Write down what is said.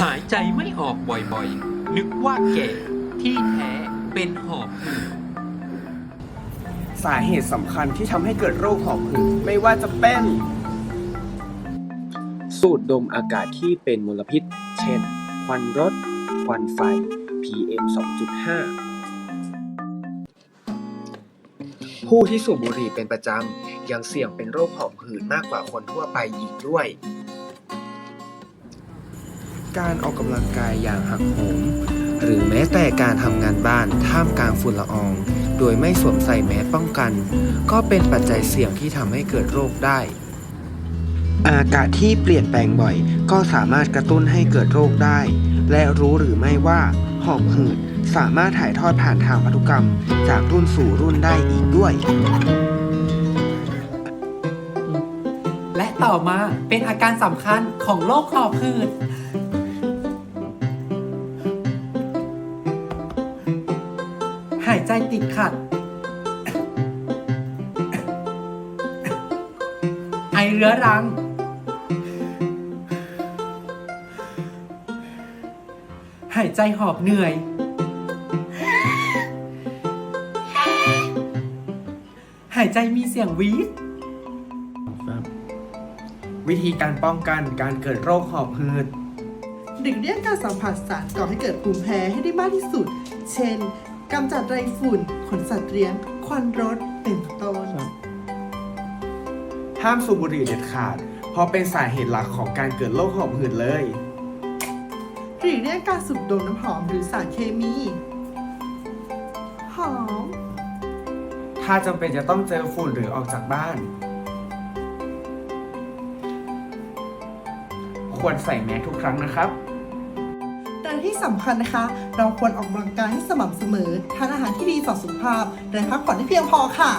หายใจไม่ออกบ่อยๆ นึกว่าแก่ที่แท้เป็นหอบหืดสาเหตุสำคัญที่ทำให้เกิดโรคหอบหืดไม่ว่าจะเป็น สูดดมอากาศที่เป็นมลพิษ เช่น ควันรถ ควันไฟ PM 2.5 ผู้ที่สูบบุหรี่เป็นประจำ ยังเสี่ยงเป็นโรคหอบหืดมากกว่าคนทั่วไปอีกด้วย การออกกำลังกายอย่างหักโหม หรือแม้แต่การทำงานบ้านท่ามกลางฝุ่นละออง โดยไม่สวมใส่แมสป้องกัน ก็เป็นปัจจัยเสี่ยงที่ทำให้เกิดโรคได้ อากาศที่เปลี่ยนแปลงบ่อย ก็สามารถกระตุ้นให้เกิดโรคได้ และรู้หรือไม่ว่าหอบหืดสามารถถ่ายทอดผ่านทางพันธุกรรม จากรุ่นสู่รุ่นได้อีกด้วย และต่อมาเป็นอาการสำคัญของโรคหอบหืด หายใจติดขัด ไอเรื้อรัง หายใจหอบเหนื่อย หายใจมีเสียงวีดวิธีการป้องกันการเกิดโรคหอบหืด หลีกเลี่ยงการสัมผัสสารก่อให้เกิดภูมิแพ้ให้ได้มากที่สุด เช่น กำจัดไรฝุ่น ขนสัตว์เลี้ยง ควันรถ เป็นต้น ห้ามสูบบุหรี่เด็ดขาด เพราะเป็นสาเหตุหลักของการเกิดโรคหอบหืดเลย หลีกเลี่ยงการสูดดมน้ำหอมหรือสารเคมี หอม ถ้าจำเป็นจะต้องเจอฝุ่นหรือออกจากบ้าน ควรใส่แมสทุกครั้งนะครับแต่ ที่สำคัญนะคะ เราควรออกกำลังกายให้สม่ำเสมอ ทานอาหารที่ดีต่อสุขภาพ และพักผ่อนให้เพียงพอค่ะ